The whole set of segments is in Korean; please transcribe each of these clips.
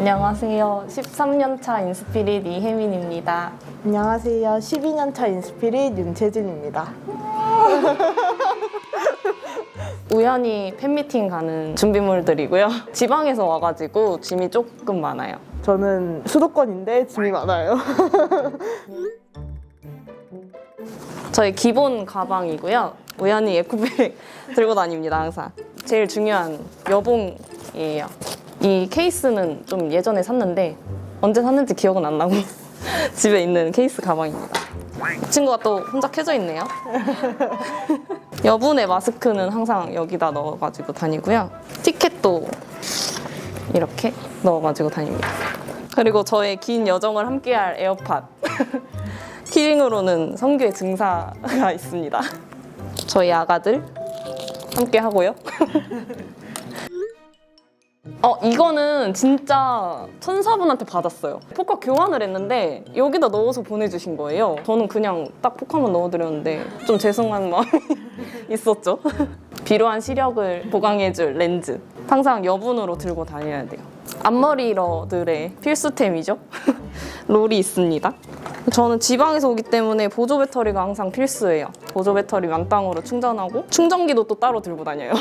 안녕하세요. 13년차 인스피릿 이혜민입니다. 안녕하세요. 12년차 인스피릿 윤채진입니다. 우연히 팬미팅 가는 준비물들이고요. 지방에서 와가지고 짐이 조금 많아요. 저는 수도권인데 짐이 많아요. 저희 기본 가방이고요. 우연히 에코백 들고 다닙니다, 항상. 제일 중요한 여봉이에요. 이 케이스는 좀 예전에 샀는데 언제 샀는지 기억은 안 나고 집에 있는 케이스 가방입니다. 이 친구가 또 혼자 켜져 있네요. 여분의 마스크는 항상 여기다 넣어가지고 다니고요. 티켓도 이렇게 넣어가지고 다닙니다. 그리고 저의 긴 여정을 함께할 에어팟. 키링으로는 성교의 증사가 있습니다. 저희 아가들 함께 하고요. 어, 이거는 진짜 천사분한테 받았어요. 포카 교환을 했는데 여기다 넣어서 보내주신 거예요. 저는 그냥 딱 포카만 넣어드렸는데 좀 죄송한 마음이 있었죠. 필요한 시력을 보강해줄 렌즈. 항상 여분으로 들고 다녀야 돼요. 앞머리러들의 필수템이죠. 롤이 있습니다. 저는 지방에서 오기 때문에 보조 배터리가 항상 필수예요. 보조 배터리 만땅으로 충전하고 충전기도 또 따로 들고 다녀요.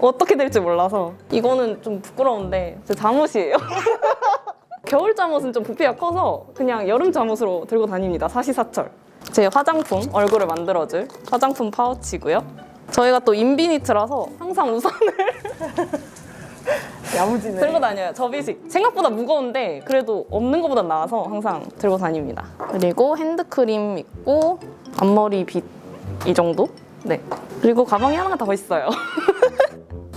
어떻게 될지 몰라서 이거는 좀 부끄러운데 제 잠옷이에요. 겨울 잠옷은 좀 부피가 커서 그냥 여름 잠옷으로 들고 다닙니다. 사시사철. 제 화장품, 얼굴을 만들어줄 화장품 파우치고요. 저희가 또 인비니트라서 항상 우산을 야무지네. 들고 다녀요. 접이식. 생각보다 무거운데 그래도 없는 것보다 나아서 항상 들고 다닙니다. 그리고 핸드크림 있고 앞머리 빗 이 정도? 네. 그리고 가방이 하나가 더 있어요.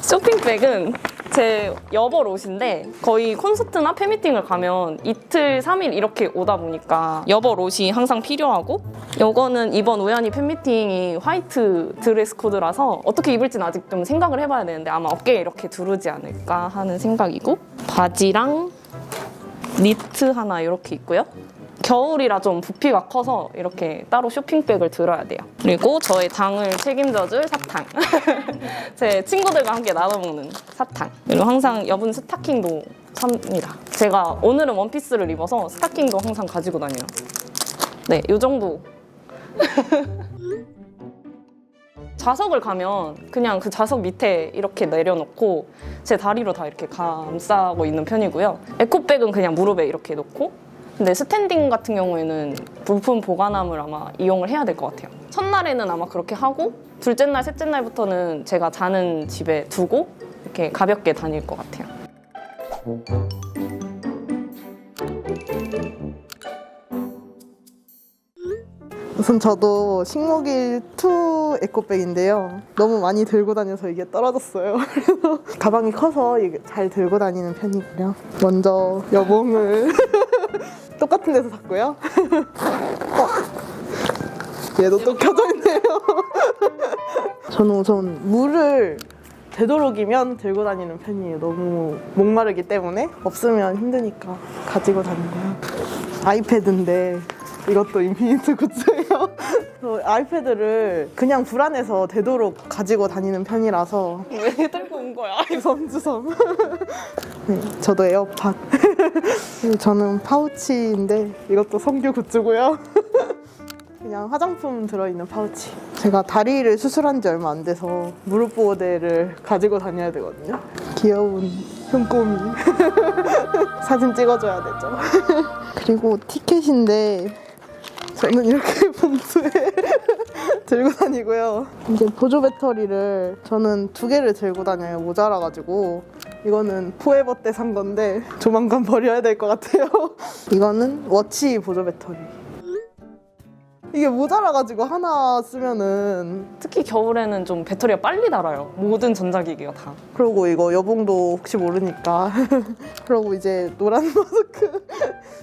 쇼핑백은 제 여벌 옷인데 거의 콘서트나 팬미팅을 가면 이틀, 삼일 이렇게 오다 보니까 여벌 옷이 항상 필요하고 요거는 이번 우연히 팬미팅이 화이트 드레스 코드라서 어떻게 입을지는 아직 좀 생각을 해봐야 되는데 아마 어깨에 이렇게 두르지 않을까 하는 생각이고 바지랑 니트 하나 이렇게 있고요. 겨울이라 좀 부피가 커서 이렇게 따로 쇼핑백을 들어야 돼요. 그리고 저의 당을 책임져줄 사탕. 제 친구들과 함께 나눠 먹는 사탕. 그리고 항상 여분 스타킹도 삽니다. 제가 오늘은 원피스를 입어서 스타킹도 항상 가지고 다녀요. 네, 이 정도. 좌석을 가면 그냥 그 좌석 밑에 이렇게 내려놓고 제 다리로 다 이렇게 감싸고 있는 편이고요. 에코백은 그냥 무릎에 이렇게 놓고 근데 스탠딩 같은 경우에는 부품 보관함을 아마 이용을 해야 될 것 같아요. 첫날에는 아마 그렇게 하고 둘째 날, 셋째 날부터는 제가 자는 집에 두고 이렇게 가볍게 다닐 것 같아요. 우선 저도 식목일 2 에코백인데요. 너무 많이 들고 다녀서 이게 떨어졌어요. 그래서 가방이 커서 잘 들고 다니는 편이고요. 먼저 여봉을 똑 같은 데서 샀고요. 어. 얘도 또 켜져 있네요. 저는 우선 물을 되도록이면 들고 다니는 편이에요. 너무 목마르기 때문에 없으면 힘드니까 가지고 다니고요. 아이패드인데 이것도 인피니트 굿즈예요. 저 아이패드를 그냥 불안해서 되도록 가지고 다니는 편이라서 왜 들고 온 거야? 주섬 주섬. 네, 저도 에어팟. 저는 파우치인데 이것도 성규 굿즈고요. 그냥 화장품 들어있는 파우치. 제가 다리를 수술한 지 얼마 안 돼서 무릎 보호대를 가지고 다녀야 되거든요. 귀여운 흉꼬미. 사진 찍어줘야 되죠. 그리고 티켓인데 저는 이렇게 봉투에 들고 다니고요. 이제 보조 배터리를 저는 두 개를 들고 다녀요. 모자라가지고. 이거는 포에버 때 산 건데 조만간 버려야 될 것 같아요. 이거는 워치 보조 배터리. 이게 모자라가지고 하나 쓰면은 특히 겨울에는 좀 배터리가 빨리 닳아요. 모든 전자기기가 다. 그리고 이거 여봉도 혹시 모르니까 그리고 이제 노란 마스크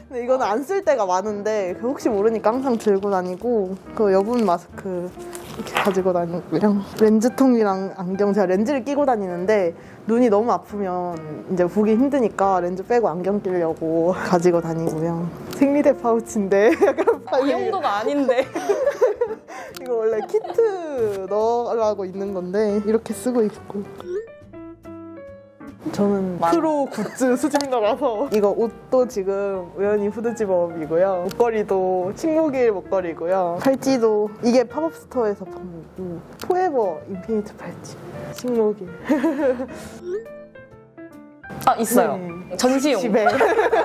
근데 이거는 안 쓸 때가 많은데 그 혹시 모르니까 항상 들고 다니고 그 여분 마스크 이렇게 가지고 다니고요 렌즈통이랑 안경 제가 렌즈를 끼고 다니는데 눈이 너무 아프면 이제 보기 힘드니까 렌즈 빼고 안경 끼려고 가지고 다니고요 생리대 파우치인데 약간 이 정도가 아닌데. 이거 원래 키트 넣으라고 있는 건데 이렇게 쓰고 있고 저는 많이. 프로 굿즈 수집러라서 이거 옷도 지금 우연히 후드집업이고요. 목걸이도 식목일 목걸이고요. 팔찌도 이게 팝업 스토어에서 판고 포에버 인피니트 팔찌 식목일 아 있어요. 네. 전시용. 집에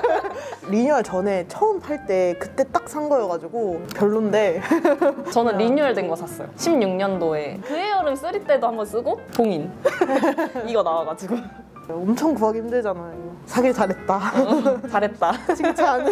리뉴얼 전에 처음 팔 때 그때 딱 산 거여가지고 별론데 저는 리뉴얼 된 거 샀어요. 16년도에 그해 여름 3 때도 한번 쓰고 봉인 이거 나와가지고 엄청 구하기 힘들잖아요. 사길 잘했다. 잘했다. 칭찬.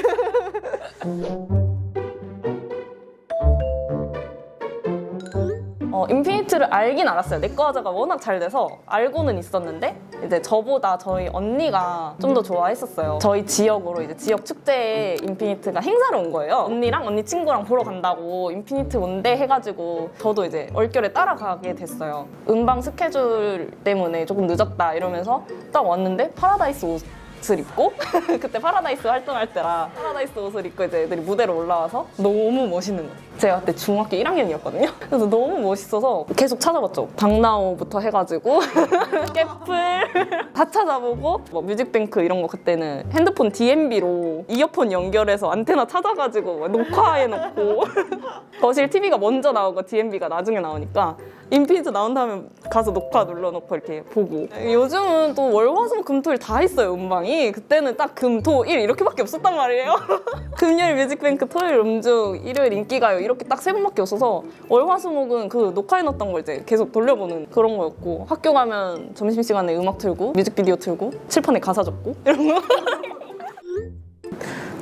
어, 인피니트를 알긴 알았어요. 내과자가 워낙 잘 돼서 알고는 있었는데 이제 저보다 저희 언니가 좀 더 좋아했었어요. 저희 지역으로 이제 지역 축제에 인피니트가 행사를 온 거예요. 언니랑 언니 친구랑 보러 간다고 인피니트 온대 해가지고 저도 이제 얼결에 따라가게 됐어요. 음방 스케줄 때문에 조금 늦었다 이러면서 딱 왔는데 파라다이스 옷 옷을 입고 그때 파라다이스 활동할 때라 파라다이스 옷을 입고 이제 애들이 무대로 올라와서 너무 멋있는 거예요. 제가 그때 중학교 1학년이었거든요. 그래서 너무 멋있어서 계속 찾아봤죠. 박나오부터 해가지고 깨플 다 찾아보고 뭐 뮤직뱅크 이런 거 그때는 핸드폰 DMB로 이어폰 연결해서 안테나 찾아가지고 막 녹화해놓고 거실 TV가 먼저 나오고 DMB가 나중에 나오니까 인피니트 나온 다음에 가서 녹화 눌러놓고 이렇게 보고 요즘은 또 월화수목 금토일 다 있어요 음방이 그때는 딱 금토일 이렇게밖에 없었단 말이에요 금요일 뮤직뱅크 토요일 음주 일요일 인기가요 이렇게 딱 세 번밖에 없어서 월화수목은 그 녹화해놨던 걸 이제 계속 돌려보는 그런 거였고 학교 가면 점심시간에 음악 틀고 뮤직비디오 틀고 칠판에 가사 적고 이런 거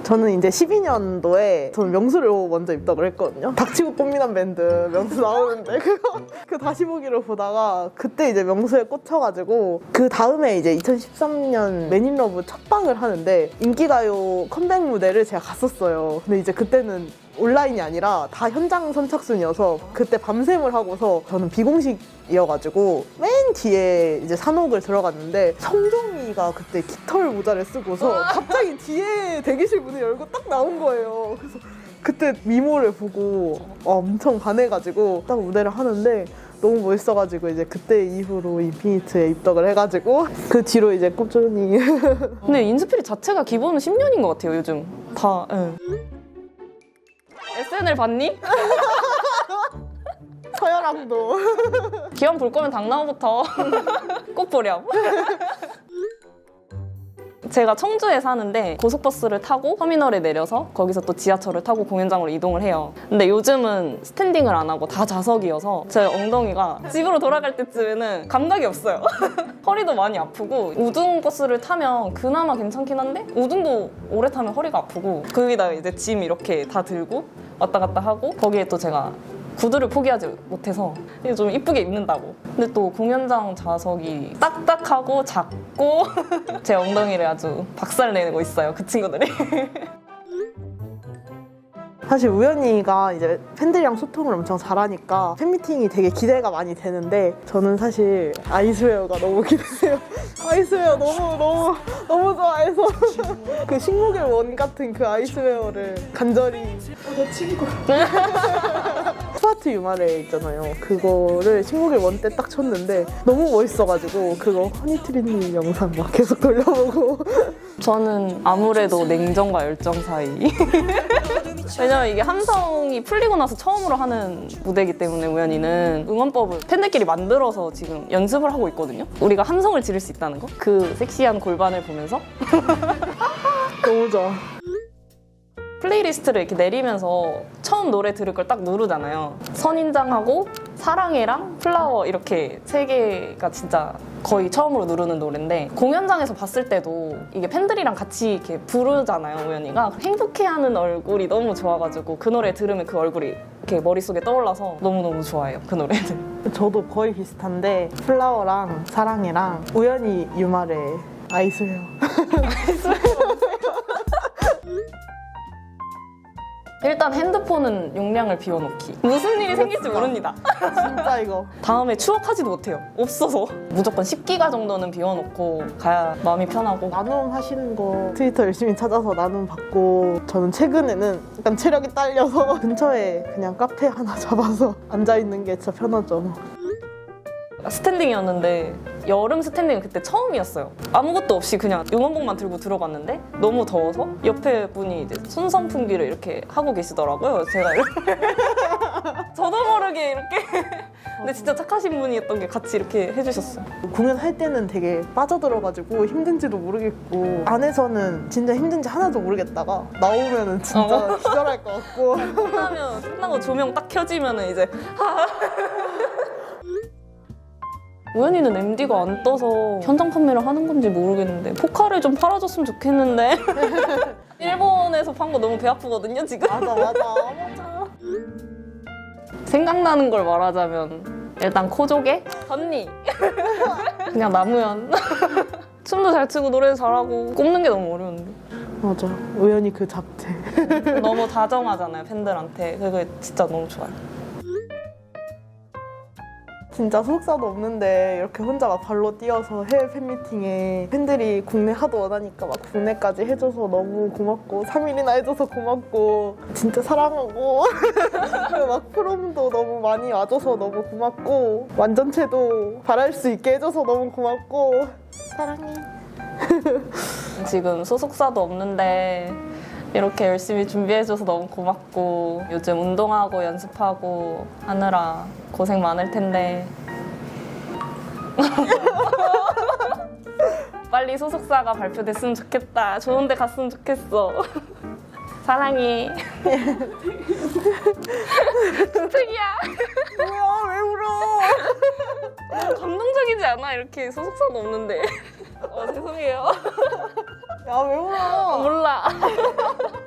저는 이제 12년도에 저는 명수를 먼저 입덕을 했거든요. 닥치고 꽃미남 밴드 명수 나오는데 그거 그 다시 보기를 보다가 그때 이제 명수에 꽂혀가지고 그 다음에 이제 2013년 매님러브 첫 방을 하는데 인기가요 컴백 무대를 제가 갔었어요. 근데 이제 그때는 온라인이 아니라 다 현장 선착순이어서 그때 밤샘을 하고서 저는 비공식이어가지고 맨 뒤에 이제 산옥을 들어갔는데 성종이가 그때 깃털 모자를 쓰고서 갑자기 뒤에 대기실 문을 열고 딱 나온 거예요. 그래서 그때 미모를 보고 와, 엄청 반해가지고 딱 무대를 하는데 너무 멋있어가지고 이제 그때 이후로 인피니트에 입덕을 해가지고 그 뒤로 이제 꾸준히 근데 인스피릿 자체가 기본은 10년인 것 같아요 요즘 다 예. SNL 봤니? 서열왕도 기왕 볼 거면 당나오부터 꼭 보렴. 제가 청주에 사는데 고속버스를 타고 터미널에 내려서 거기서 또 지하철을 타고 공연장으로 이동을 해요. 근데 요즘은 스탠딩을 안 하고 다 좌석이어서 제 엉덩이가 집으로 돌아갈 때쯤에는 감각이 없어요. 허리도 많이 아프고 우등 버스를 타면 그나마 괜찮긴 한데 우등도 오래 타면 허리가 아프고 거기다가 이제 짐 이렇게 다 들고 왔다 갔다 하고 거기에 또 제가 구두를 포기하지 못해서 좀 이쁘게 입는다고. 근데 또 공연장 좌석이 딱딱하고 작고 제 엉덩이를 아주 박살내고 있어요. 그 친구들이. 사실 우연히가 이제 팬들이랑 소통을 엄청 잘하니까 팬미팅이 되게 기대가 많이 되는데 저는 사실 아이스웨어가 너무 기대돼요. 아이스웨어 너무 너무 너무 좋아해서 그 식목일 원 같은 그 아이스웨어를 간절히 내 친구 스마트 유마레 있잖아요. 그거를 식목일 원때딱 쳤는데 너무 멋있어가지고 그거 허니트리님 영상 막 계속 돌려보고 저는 아무래도 냉정과 열정 사이. 왜냐면 이게 함성이 풀리고 나서 처음으로 하는 무대이기 때문에 우연히는 응원법을 팬들끼리 만들어서 지금 연습을 하고 있거든요. 우리가 함성을 지를 수 있다는 거. 그 섹시한 골반을 보면서 너무 좋아. 플레이리스트를 이렇게 내리면서 처음 노래 들을 걸 딱 누르잖아요. 선인장하고 사랑해랑 플라워 이렇게 세 개가 진짜 거의 처음으로 누르는 노래인데 공연장에서 봤을 때도 이게 팬들이랑 같이 이렇게 부르잖아요, 우연이가. 행복해하는 얼굴이 너무 좋아가지고 그 노래 들으면 그 얼굴이 이렇게 머릿속에 떠올라서 너무너무 좋아해요, 그 노래는. 저도 거의 비슷한데 플라워랑 사랑이랑 우연히 유말에 아이스웨어 일단 핸드폰은 용량을 비워놓기. 무슨 일이 생길지 모릅니다. 진짜 이거 다음에 추억하지도 못해요. 없어서. 무조건 10기가 정도는 비워놓고 가야 마음이 편하고. 나눔 하시는 거 트위터 열심히 찾아서 나눔 받고 저는 최근에는 약간 체력이 딸려서 근처에 그냥 카페 하나 잡아서 앉아 있는 게 진짜 편하죠. 스탠딩이었는데 여름 스탠딩은 그때 처음이었어요. 아무것도 없이 그냥 응원봉만 들고 들어갔는데 너무 더워서 옆에 분이 이제 손 선풍기를 이렇게 하고 계시더라고요. 제가 이렇게 저도 모르게 이렇게 근데 진짜 착하신 분이었던 게 같이 이렇게 해주셨어요. 공연할 때는 되게 빠져들어가지고 힘든지도 모르겠고 안에서는 진짜 힘든지 하나도 모르겠다가 나오면은 진짜 어. 기절할 것 같고 끝나면 끝나고 조명 딱 켜지면은 이제 우연히는 MD가 안 떠서 현장 판매를 하는 건지 모르겠는데 포카를 좀 팔아줬으면 좋겠는데. 일본에서 판 거 너무 배 아프거든요 지금. 맞아 맞아. 맞아 생각나는 걸 말하자면 일단 코조개? 언니. 그냥 나무현 춤도 잘 추고 노래도 잘하고 꼽는 게 너무 어려운데. 맞아. 우연히 그 잡채 너무 다정하잖아요 팬들한테. 그게 진짜 너무 좋아요 진짜 소속사도 없는데 이렇게 혼자가 발로 뛰어서 해외 팬미팅에 팬들이 국내 하도 원하니까 막 국내까지 해줘서 너무 고맙고 3일이나 해줘서 고맙고 진짜 사랑하고. 막 프롬도 너무 많이 와줘서 너무 고맙고 완전체도 바랄 수 있게 해줘서 너무 고맙고. 사랑해. 지금 소속사도 없는데 이렇게 열심히 준비해줘서 너무 고맙고 요즘 운동하고 연습하고 하느라 고생 많을 텐데. 빨리 소속사가 발표됐으면 좋겠다. 좋은 데 갔으면 좋겠어. 사랑해. 특이야. 뭐야 왜 울어? 감동적이지 않아? 이렇게 소속사도 없는데. 어, 죄송해요 야왜 울어? 몰라